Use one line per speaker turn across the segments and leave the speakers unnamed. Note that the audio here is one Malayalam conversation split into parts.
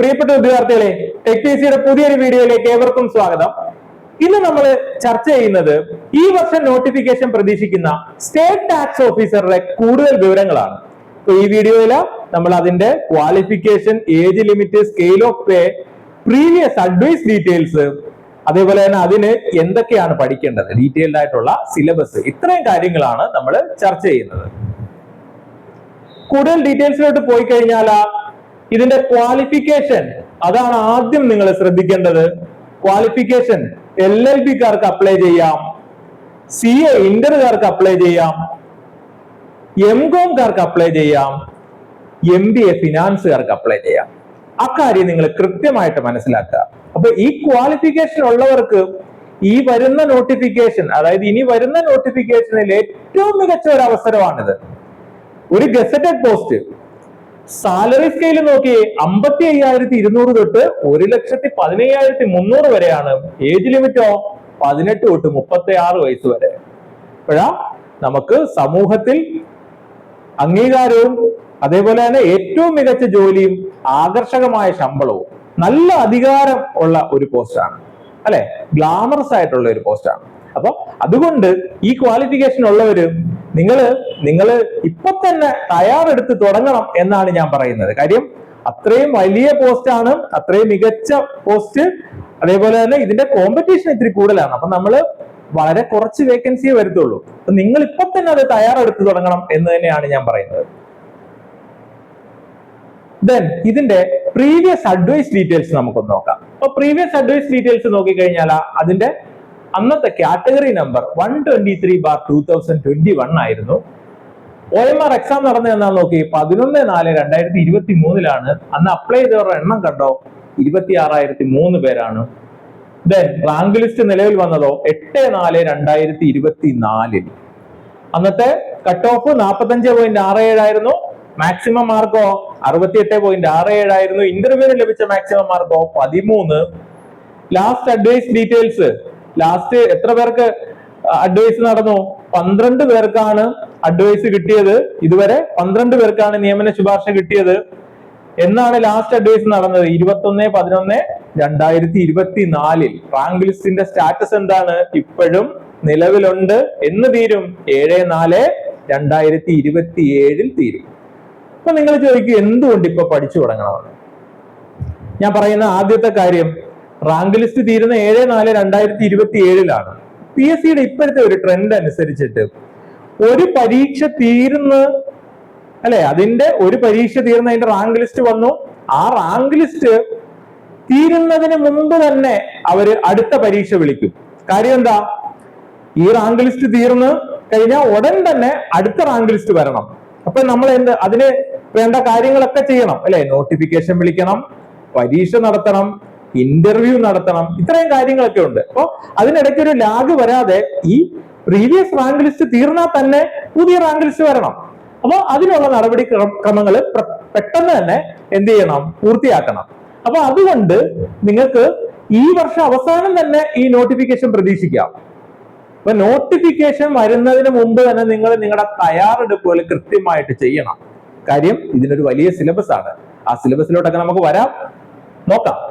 പ്രിയപ്പെട്ട വിദ്യാർത്ഥികളെ ടെക് സിയുടെ പുതിയൊരു വീഡിയോയിലേക്ക് ഏവർക്കും സ്വാഗതം. ഇന്ന് നമ്മൾ ചർച്ച ചെയ്യുന്നത് ഈ വർഷം നോട്ടിഫിക്കേഷൻ പ്രതീക്ഷിക്കുന്ന സ്റ്റേറ്റ് ടാക്സ് ഓഫീസറുടെ കൂടുതൽ വിവരങ്ങളാണ്. ഈ വീഡിയോയിൽ നമ്മൾ അതിന്റെ qualification age limit scale of pay previous advice details അതേപോലെ തന്നെ അതിന് എന്തൊക്കെയാണ് പഠിക്കേണ്ടത് ഡീറ്റെയിൽഡ് ആയിട്ടുള്ള സിലബസ് ഇത്രയും കാര്യങ്ങളാണ് നമ്മൾ ചർച്ച ചെയ്യുന്നത്. കൂടുതൽ ഡീറ്റെയിൽസിലോട്ട് പോയി കഴിഞ്ഞാൽ ഇതിന്റെ ക്വാളിഫിക്കേഷൻ അതാണ് ആദ്യം നിങ്ങൾ ശ്രദ്ധിക്കേണ്ടത്. ക്വാളിഫിക്കേഷൻ എൽ എൽ ബിക്കാർക്ക് അപ്ലൈ ചെയ്യാം. സി എ ഇന്റർകാർക്ക് അപ്ലൈ ചെയ്യാം. എം കോംകാർക്ക് അപ്ലൈ ചെയ്യാം. എം ബി എ ഫിനാൻസുകാർക്ക് അപ്ലൈ ചെയ്യാം. അക്കാര്യം നിങ്ങൾ കൃത്യമായിട്ട് മനസ്സിലാക്കുക. അപ്പൊ ഈ ക്വാളിഫിക്കേഷൻ ഉള്ളവർക്ക് ഈ വരുന്ന നോട്ടിഫിക്കേഷൻ അതായത് ഇനി വരുന്ന നോട്ടിഫിക്കേഷനിൽ ഏറ്റവും മികച്ച ഒരു അവസരമാണിത്. ഒരു ഗസറ്റഡ് പോസ്റ്റ്. സാലറി സ്കെയിൽ നോക്കി അമ്പത്തി അയ്യായിരത്തി ഇരുന്നൂറ് തൊട്ട് ഒരു ലക്ഷത്തി പതിനയ്യായിരത്തി മുന്നൂറ് വരെയാണ് ഏജ് ലിമിറ്റോ പതിനെട്ട് തൊട്ട് മുപ്പത്തി ആറ് വയസ്സ് വരെ. അപ്പോഴാ നമുക്ക് സമൂഹത്തിൽ അംഗീകാരവും അതേപോലെ തന്നെ ഏറ്റവും മികച്ച ജോലിയും ആകർഷകമായ ശമ്പളവും നല്ല അധികാരം ഉള്ള ഒരു പോസ്റ്റാണ് അല്ലെ? ഗ്ലാമറസ് ആയിട്ടുള്ള ഒരു പോസ്റ്റാണ് അപ്പൊ അതുകൊണ്ട് ഈ ക്വാളിഫിക്കേഷൻ ഉള്ളവര് നിങ്ങൾ നിങ്ങൾ ഇപ്പൊ തന്നെ തയ്യാറെടുത്ത് തുടങ്ങണം എന്നാണ് ഞാൻ പറയുന്നത്. കാര്യം അത്രയും വലിയ പോസ്റ്റ് ആണ് അത്രയും മികച്ച പോസ്റ്റ് അതേപോലെ തന്നെ ഇതിന്റെ കോമ്പറ്റീഷൻ ഇത്തിരി കൂടുതലാണ്. അപ്പൊ നമ്മൾ വളരെ കുറച്ച് വേക്കൻസിയെ വരുത്തുള്ളൂ. അപ്പൊ നിങ്ങൾ ഇപ്പൊ തന്നെ അത് തയ്യാറെടുത്ത് തുടങ്ങണം എന്ന് തന്നെയാണ് ഞാൻ പറയുന്നത്. ദെൻ ഇതിന്റെ പ്രീവിയസ് അഡ്വൈസ് ഡീറ്റെയിൽസ് നമുക്കൊന്ന് നോക്കാം. അപ്പൊ പ്രീവിയസ് അഡ്വൈസ് ഡീറ്റെയിൽസ് നോക്കിക്കഴിഞ്ഞാൽ അതിന്റെ അന്നത്തെ category number one twenty three bar two thousand twenty one ആയിരുന്നു. ഒ എം ആർ എക്സാം നടന്ന എന്നാ നോക്കി പതിനൊന്ന് നാല് രണ്ടായിരത്തി ഇരുപത്തി മൂന്നിലാണ് അന്ന് അപ്ലൈ ചെയ്തവരുടെ എണ്ണം കണ്ടോ? ഇരുപത്തി ആറായിരത്തി മൂന്ന് പേരാണ്. ദെൻ റാങ്ക് ലിസ്റ്റ് നിലവിൽ വന്നതോ? എട്ട് നാല് രണ്ടായിരത്തി ഇരുപത്തി നാലിൽ അന്നത്തെ കട്ട് ഓഫ് നാൽപ്പത്തഞ്ച് പോയിന്റ് ആറ് ഏഴായിരുന്നു. മാക്സിമം മാർക്കോ അറുപത്തി എട്ട് പോയിന്റ് ആറ് ഏഴായിരുന്നു. ഇന്റർവ്യൂവിന് ലഭിച്ച മാക്സിമം മാർക്കോ പതിമൂന്ന്. ലാസ്റ്റ് അഡ്വൈസ് ഡീറ്റെയിൽസ് ലാസ്റ്റ് എത്ര പേർക്ക് അഡ്വൈസ് നടന്നു? പന്ത്രണ്ട് പേർക്കാണ് അഡ്വൈസ് കിട്ടിയത്. ഇതുവരെ പന്ത്രണ്ട് പേർക്കാണ് നിയമന ശുപാർശ കിട്ടിയത്. എന്നാണ് ലാസ്റ്റ് അഡ്വൈസ് നടന്നത്? ഇരുപത്തൊന്ന് പതിനൊന്ന് രണ്ടായിരത്തി ഇരുപത്തി നാലിൽ റാങ്ക് ലിസ്റ്റിന്റെ സ്റ്റാറ്റസ് എന്താണ്? ഇപ്പോഴും നിലവിലുണ്ട്. എന്ന് തീരും. ഏഴ് നാല് രണ്ടായിരത്തി ഇരുപത്തി ഏഴിൽ തീരും. അപ്പൊ നിങ്ങൾ ചോദിക്കും എന്തുകൊണ്ട് ഇപ്പൊ പഠിച്ചു തുടങ്ങണമെന്ന്? ഞാൻ പറയുന്ന ആദ്യത്തെ കാര്യം റാങ്ക് ലിസ്റ്റ് തീരുന്ന ഏഴ് നാല് രണ്ടായിരത്തി ഇരുപത്തി ഏഴിലാണ് പി എസ് സിയുടെ ഇപ്പോഴത്തെ ഒരു ട്രെൻഡ് അനുസരിച്ചിട്ട് ഒരു പരീക്ഷ തീരുന്ന അല്ലെ അതിന്റെ ഒരു പരീക്ഷ തീർന്ന അതിന്റെ റാങ്ക് ലിസ്റ്റ് വന്നു. ആ റാങ്ക് ലിസ്റ്റ് തീരുന്നതിന് മുമ്പ് തന്നെ അവർ അടുത്ത പരീക്ഷ വിളിക്കും. കാര്യം എന്താ? ഈ റാങ്ക് ലിസ്റ്റ് തീർന്ന് കഴിഞ്ഞാൽ ഉടൻ തന്നെ അടുത്ത റാങ്ക് ലിസ്റ്റ് വരണം. അപ്പൊ നമ്മൾ എന്ത് അതിന് വേണ്ട കാര്യങ്ങളൊക്കെ ചെയ്യണം. അല്ലെ നോട്ടിഫിക്കേഷൻ വിളിക്കണം പരീക്ഷ നടത്തണം ഇന്റർവ്യൂ നടത്തണം. ഇത്രയും കാര്യങ്ങളൊക്കെ ഉണ്ട്. അപ്പോൾ അതിനിടയ്ക്ക് ഒരു ലാഗ് വരാതെ ഈ പ്രീവിയസ് റാങ്ക് ലിസ്റ്റ് തീർന്നാൽ തന്നെ പുതിയ റാങ്ക് ലിസ്റ്റ് വരണം. അപ്പോൾ അതിനുള്ള നടപടി ക്രമങ്ങൾ പെട്ടെന്ന് തന്നെ എന്ത് ചെയ്യണം? പൂർത്തിയാക്കണം. അപ്പൊ അതുകൊണ്ട് നിങ്ങൾക്ക് ഈ വർഷം അവസാനം തന്നെ ഈ നോട്ടിഫിക്കേഷൻ പ്രതീക്ഷിക്കാം. അപ്പൊ നോട്ടിഫിക്കേഷൻ വരുന്നതിന് മുമ്പ് തന്നെ നിങ്ങൾ നിങ്ങളുടെ തയ്യാറെടുപ്പുകൾ കൃത്യമായിട്ട് ചെയ്യണം. കാര്യം ഇതിനൊരു വലിയ സിലബസ് ആണ്. ആ സിലബസിലോട്ടൊക്കെ നമുക്ക് വരാം. നോക്കാം.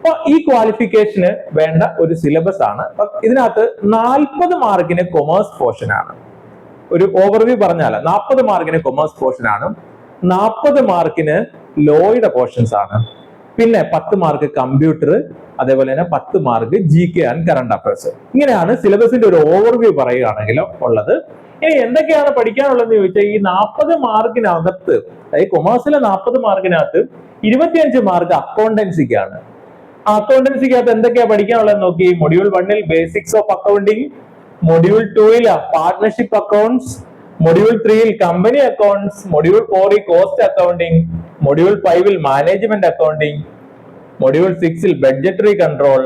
അപ്പൊ ഈ ക്വാളിഫിക്കേഷന് വേണ്ട ഒരു സിലബസ് ആണ്. ഇതിനകത്ത് നാൽപ്പത് മാർക്കിന് കൊമേഴ്സ് പോർഷൻ ആണ്. ഒരു ഓവർവ്യൂ പറഞ്ഞാൽ നാൽപ്പത് മാർക്കിന് കൊമേഴ്സ് പോർഷൻ ആണ്. നാൽപ്പത് മാർക്കിന് ലോയുടെ പോർഷൻസ് ആണ്. പിന്നെ പത്ത് മാർക്ക് കമ്പ്യൂട്ടർ അതേപോലെ തന്നെ പത്ത് mark G K and current affairs ഇങ്ങനെയാണ് സിലബസിന്റെ ഒരു ഓവർവ്യൂ പറയുകയാണെങ്കിൽ ഉള്ളത്. ഇനി എന്തൊക്കെയാണ് പഠിക്കാനുള്ളതെന്ന് ചോദിച്ചാൽ ഈ നാൽപ്പത് മാർക്കിനകത്ത് അതായത് കൊമേഴ്സിലെ നാൽപ്പത് മാർക്കിനകത്ത് ഇരുപത്തിയഞ്ച് മാർക്ക് അക്കൗണ്ടൻസിക്കാണ് അക്കൗണ്ടൻസിക്കകത്ത് എന്തൊക്കെയാ പഠിക്കാനുള്ളത് നോക്കി. മൊഡ്യൂൾ വണ്ണിൽ ബേസിക്സ് ഓഫ് അക്കൗണ്ടിങ് മൊഡ്യൂൾ ടൂയിൽ പാർട്ണർഷിപ്പ് അക്കൗണ്ട്സ് മൊഡ്യൂൾ ത്രീയിൽ കമ്പനി അക്കൗണ്ട്സ് മൊഡ്യൂൾ ഫോറിൽ കോസ്റ്റ് അക്കൗണ്ടിങ് മൊഡ്യൂൾ ഫൈവിൽ മാനേജ്മെന്റ് അക്കൗണ്ടിങ് മൊഡ്യൂൾ സിക്സിൽ ബഡ്ജറ്ററി കൺട്രോൾ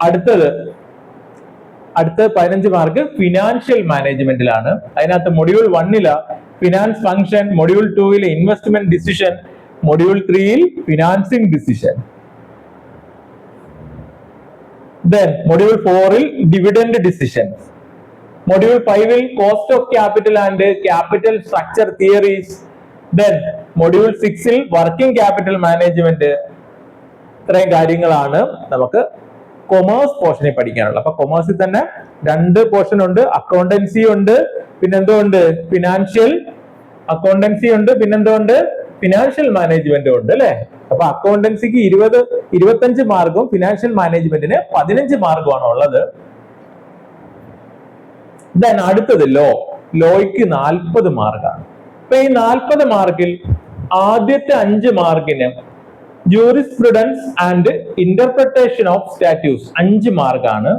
അടുത്തത് അടുത്ത പതിനഞ്ച് മാർക്ക് ഫിനാൻഷ്യൽ മാനേജ്മെന്റിലാണ് അതിനകത്ത് മൊഡ്യൂൾ വണ്ണിൽ ഫിനാൻസ് ഫംഗ്ഷൻ മൊഡ്യൂൾ ടൂവിലെ ഇൻവെസ്റ്റ്മെന്റ് ഡിസിഷൻ മൊഡ്യൂൾ ത്രീയിൽ ഫിനാൻസിങ് ഡിസിഷൻ ദെൻ മൊഡ്യൂൾ ഫോറിൽ ഡിവിഡൻഡ് ഡിസിഷൻസ് മൊഡ്യൂൾ ഫൈവിൽ cost of capital and capital structure theories then module സിക്സിൽ വർക്കിംഗ് ക്യാപിറ്റൽ മാനേജ്മെന്റ് ഇത്രയും കാര്യങ്ങളാണ് നമുക്ക് കൊമേഴ്സ് പോർഷനിൽ പഠിക്കാനുള്ളത്. അപ്പൊ കൊമേഴ്സിൽ തന്നെ രണ്ട് പോർഷൻ ഉണ്ട്. അക്കൗണ്ടൻസി ഉണ്ട് പിന്നെന്തോ ഉണ്ട്? ഫിനാൻഷ്യൽ അക്കൗണ്ടൻസി ഉണ്ട് പിന്നെന്തോ ഉണ്ട്? ഫിനാൻഷ്യൽ മാനേജ്മെന്റും ഉണ്ട് അല്ലെ? അപ്പൊ അക്കൗണ്ടൻസിക്ക് ഇരുപത് ഇരുപത്തഞ്ച് മാർക്കും ഫിനാൻഷ്യൽ മാനേജ്മെന്റിന് പതിനഞ്ച് മാർക്കുമാണ് ഉള്ളത്. ദെൻ അടുത്തത് ലോ ലോയ്ക്ക് നാൽപ്പത് മാർക്കാണ് അപ്പൊ ഈ നാൽപ്പത് മാർക്കിൽ ആദ്യത്തെ അഞ്ച് മാർക്കിന് jurisprudence and interpretation of statutes അഞ്ച് മാർക്കാണ്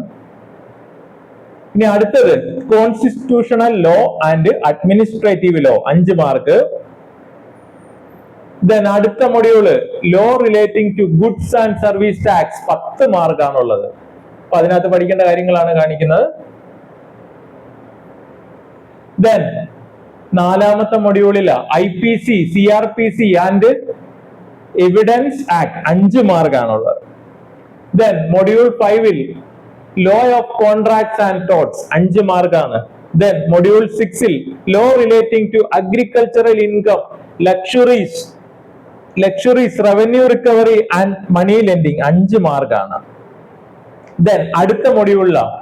ഇനി അടുത്തത് constitutional law and administrative law അഞ്ച് മാർക്ക്. ദെൻ അടുത്ത module law relating to goods and service tax പത്ത് മാർക്കാണുള്ളത്. അപ്പൊ അതിനകത്ത് പഠിക്കേണ്ട കാര്യങ്ങളാണ് കാണിക്കുന്നത്. ദെൻ നാലാമത്തെ മൊഡ്യൂളിൽ I P C C R P C and evidence act അഞ്ച് മാർക്കാണുള്ളത്. ദെൻ മൊഡ്യൂൾ ഫൈവിൽ law of contracts and torts അഞ്ച് മാർക്കാണ്. ദെൻ മൊഡ്യൂൾ സിക്സിൽ law relating to agricultural income luxuries luxuries revenue recovery and money lending അഞ്ച് മാർക്കാണ് ദെൻ അടുത്ത മൊഡ്യൂളിലാണ്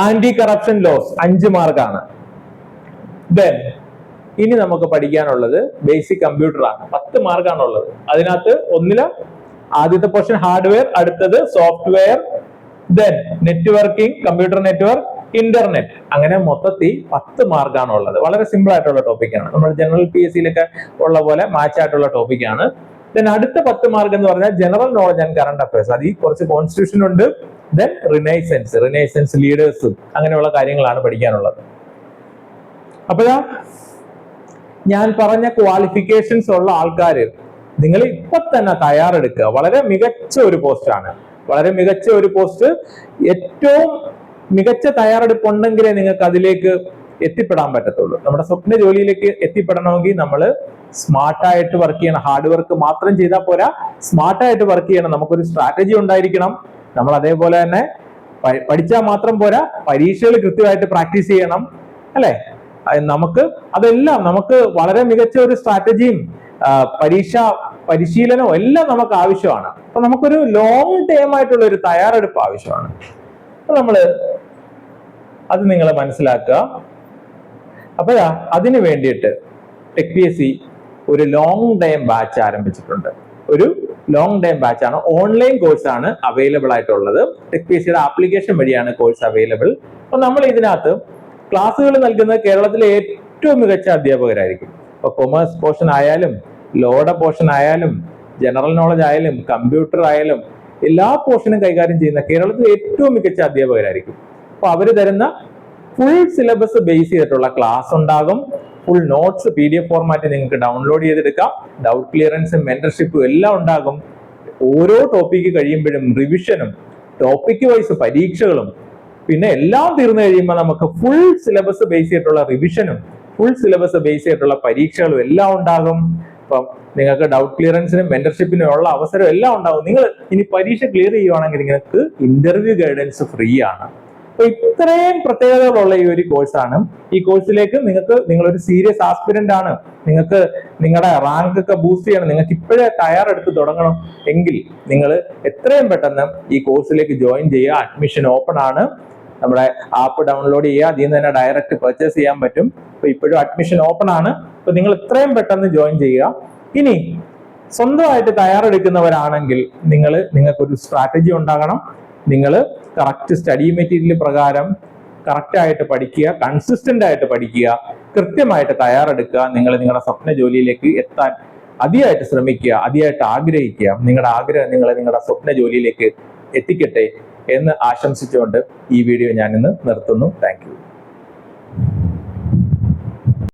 ആന്റി കറപ്ഷൻ ലോസ് അഞ്ച് മാർക്കാണ് ദെൻ ഇനി നമുക്ക് പഠിക്കാനുള്ളത് ബേസിക് കമ്പ്യൂട്ടർ ആണ്. പത്ത് മാർഗാണുള്ളത്. അതിനകത്ത് ഒന്നിൽ ആദ്യത്തെ പോർഷൻ ഹാർഡ്വെയർ അടുത്തത് software then networking computer network internet അങ്ങനെ മൊത്തത്തിൽ പത്ത് മാർക്കാണ് ഉള്ളത്. വളരെ സിമ്പിൾ ആയിട്ടുള്ള ടോപ്പിക്കാണ് നമ്മൾ ജനറൽ പി എസ് സിയിലൊക്കെ ഉള്ള പോലെ മാച്ച് ആയിട്ടുള്ള ടോപ്പിക്കാണ് ദെൻ അടുത്ത പത്ത് മാർക്ക് എന്ന് പറഞ്ഞാൽ general knowledge and current affairs അത് ഈ കുറച്ച് കോൺസ്റ്റിറ്റ്യൂഷൻ ഉണ്ട്. ദെൻ റിനൈസൻസ് റിനൈസൻസ് ലീഡേഴ്സ് അങ്ങനെയുള്ള കാര്യങ്ങളാണ് പഠിക്കാനുള്ളത്. അപ്പോഴാ ഞാൻ പറഞ്ഞ ക്വാളിഫിക്കേഷൻസ് ഉള്ള ആൾക്കാർ നിങ്ങൾ ഇപ്പൊ തന്നെ തയ്യാറെടുക്കുക. വളരെ മികച്ച ഒരു പോസ്റ്റാണ് വളരെ മികച്ച ഒരു പോസ്റ്റ് ഏറ്റവും മികച്ച തയ്യാറെടുപ്പ് ഉണ്ടെങ്കിലേ നിങ്ങൾക്ക് അതിലേക്ക് എത്തിപ്പെടാൻ പറ്റത്തുള്ളൂ. നമ്മുടെ സ്വപ്ന ജോലിയിലേക്ക് എത്തിപ്പെടണമെങ്കിൽ നമ്മൾ സ്മാർട്ടായിട്ട് വർക്ക് ചെയ്യണം. ഹാർഡ് വർക്ക് മാത്രം ചെയ്താൽ പോരാ. സ്മാർട്ടായിട്ട് വർക്ക് ചെയ്യണം. നമുക്കൊരു സ്ട്രാറ്റജി ഉണ്ടായിരിക്കണം. നമ്മൾ അതേപോലെ തന്നെ പഠിച്ചാൽ മാത്രം പോരാ. പരീക്ഷകൾ കൃത്യമായിട്ട് പ്രാക്ടീസ് ചെയ്യണം. അല്ലേ? നമുക്ക് അതെല്ലാം നമുക്ക് വളരെ മികച്ച ഒരു സ്ട്രാറ്റജിയും പരീക്ഷ പരിശീലനവും എല്ലാം നമുക്ക് ആവശ്യമാണ്. അപ്പൊ നമുക്കൊരു ലോങ് ടേം ആയിട്ടുള്ള ഒരു തയ്യാറെടുപ്പ് ആവശ്യമാണ്. നമ്മൾ അത് നിങ്ങൾ മനസ്സിലാക്കുക. അപ്പോഴാ അതിന് വേണ്ടിയിട്ട് ടെക് പി എസ് സി ഒരു ലോങ് ടൈം ബാച്ച് ആരംഭിച്ചിട്ടുണ്ട്. ഒരു ലോങ് ടൈം ബാച്ച് ആണ്. ഓൺലൈൻ കോഴ്സ് ആണ് അവൈലബിൾ ആയിട്ടുള്ളത്. ടെക് പി എസ് സിയുടെ ആപ്ലിക്കേഷൻ വഴിയാണ് കോഴ്സ് അവൈലബിൾ അപ്പൊ നമ്മൾ ഇതിനകത്ത് ക്ലാസ്സുകൾ നൽകുന്നത് കേരളത്തിലെ ഏറ്റവും മികച്ച അധ്യാപകരായിരിക്കും. ഇപ്പൊ കൊമേഴ്സ് പോർഷൻ ആയാലും ലോഡ പോർഷൻ ആയാലും ജനറൽ നോളജ് ആയാലും കമ്പ്യൂട്ടർ ആയാലും എല്ലാ പോർഷനും കൈകാര്യം ചെയ്യുന്ന കേരളത്തിലെ ഏറ്റവും മികച്ച അധ്യാപകരായിരിക്കും. അപ്പൊ അവർ തരുന്ന ഫുൾ സിലബസ് ബേസ് ചെയ്തിട്ടുള്ള ക്ലാസ് ഉണ്ടാകും. Full notes P D F format നിങ്ങൾക്ക് ഡൗൺലോഡ് ചെയ്തെടുക്കാം. ഡൗട്ട് ക്ലിയറൻസും മെന്റർഷിപ്പും എല്ലാം ഉണ്ടാകും. ഓരോ ടോപ്പിക്ക് കഴിയുമ്പോഴും റിവിഷനും ടോപ്പിക്ക് വൈസ് പരീക്ഷകളും പിന്നെ എല്ലാം തീർന്നു കഴിയുമ്പോൾ നമുക്ക് ഫുൾ സിലബസ് ബേസ് ചെയ്തിട്ടുള്ള റിവിഷനും ഫുൾ സിലബസ് ബേസ് ചെയ്തിട്ടുള്ള പരീക്ഷകളും എല്ലാം ഉണ്ടാകും. അപ്പം നിങ്ങൾക്ക് ഡൗട്ട് ക്ലിയറൻസിനും മെന്റർഷിപ്പിനും ഉള്ള അവസരം എല്ലാം ഉണ്ടാകും. നിങ്ങൾ ഇനി പരീക്ഷ ക്ലിയർ ചെയ്യുവാണെങ്കിൽ നിങ്ങൾക്ക് ഇന്റർവ്യൂ ഗൈഡൻസ് ഫ്രീ ആണ്. അപ്പൊ ഇത്രയും പ്രത്യേകതകളുള്ള ഈ ഒരു കോഴ്സാണ് ഈ കോഴ്സിലേക്ക് നിങ്ങൾക്ക് നിങ്ങളൊരു സീരിയസ് ആസ്പിരന്റ് ആണ്. നിങ്ങൾക്ക് നിങ്ങളുടെ റാങ്ക് ഒക്കെ ബൂസ്റ്റ് ചെയ്യണം. നിങ്ങൾക്ക് ഇപ്പോഴേ തയ്യാറെടുത്ത് തുടങ്ങണം എങ്കിൽ നിങ്ങൾ എത്രയും പെട്ടെന്ന് ഈ കോഴ്സിലേക്ക് ജോയിൻ ചെയ്യുക. അഡ്മിഷൻ ഓപ്പൺ ആണ്. നമ്മുടെ ആപ്പ് ഡൗൺലോഡ് ചെയ്യുക. അതിൽ നിന്ന് തന്നെ ഡയറക്റ്റ് പർച്ചേസ് ചെയ്യാൻ പറ്റും. അപ്പൊ ഇപ്പോഴും അഡ്മിഷൻ ഓപ്പൺ ആണ്. അപ്പൊ നിങ്ങൾ എത്രയും പെട്ടെന്ന് ജോയിൻ ചെയ്യുക. ഇനി സ്വന്തമായിട്ട് തയ്യാറെടുക്കുന്നവരാണെങ്കിൽ നിങ്ങൾ നിങ്ങൾക്കൊരു സ്ട്രാറ്റജി ഉണ്ടാകണം. നിങ്ങൾ കറക്റ്റ് സ്റ്റഡി മെറ്റീരിയൽ പ്രകാരം കറക്റ്റായിട്ട് പഠിക്കുക കൺസിസ്റ്റന്റ് ആയിട്ട് പഠിക്കുക കൃത്യമായിട്ട് തയ്യാറെടുക്കുക നിങ്ങൾ നിങ്ങളുടെ സ്വപ്ന ജോലിയിലേക്ക് എത്താൻ അതിയായിട്ട് ശ്രമിക്കുക അതിയായിട്ട് ആഗ്രഹിക്കുക നിങ്ങളുടെ ആഗ്രഹം നിങ്ങളെ നിങ്ങളുടെ സ്വപ്ന ജോലിയിലേക്ക് എത്തിക്കട്ടെ എന്ന് ആശംസിച്ചുകൊണ്ട് ഈ വീഡിയോ ഞാൻ ഇന്ന് നിർത്തുന്നു താങ്ക്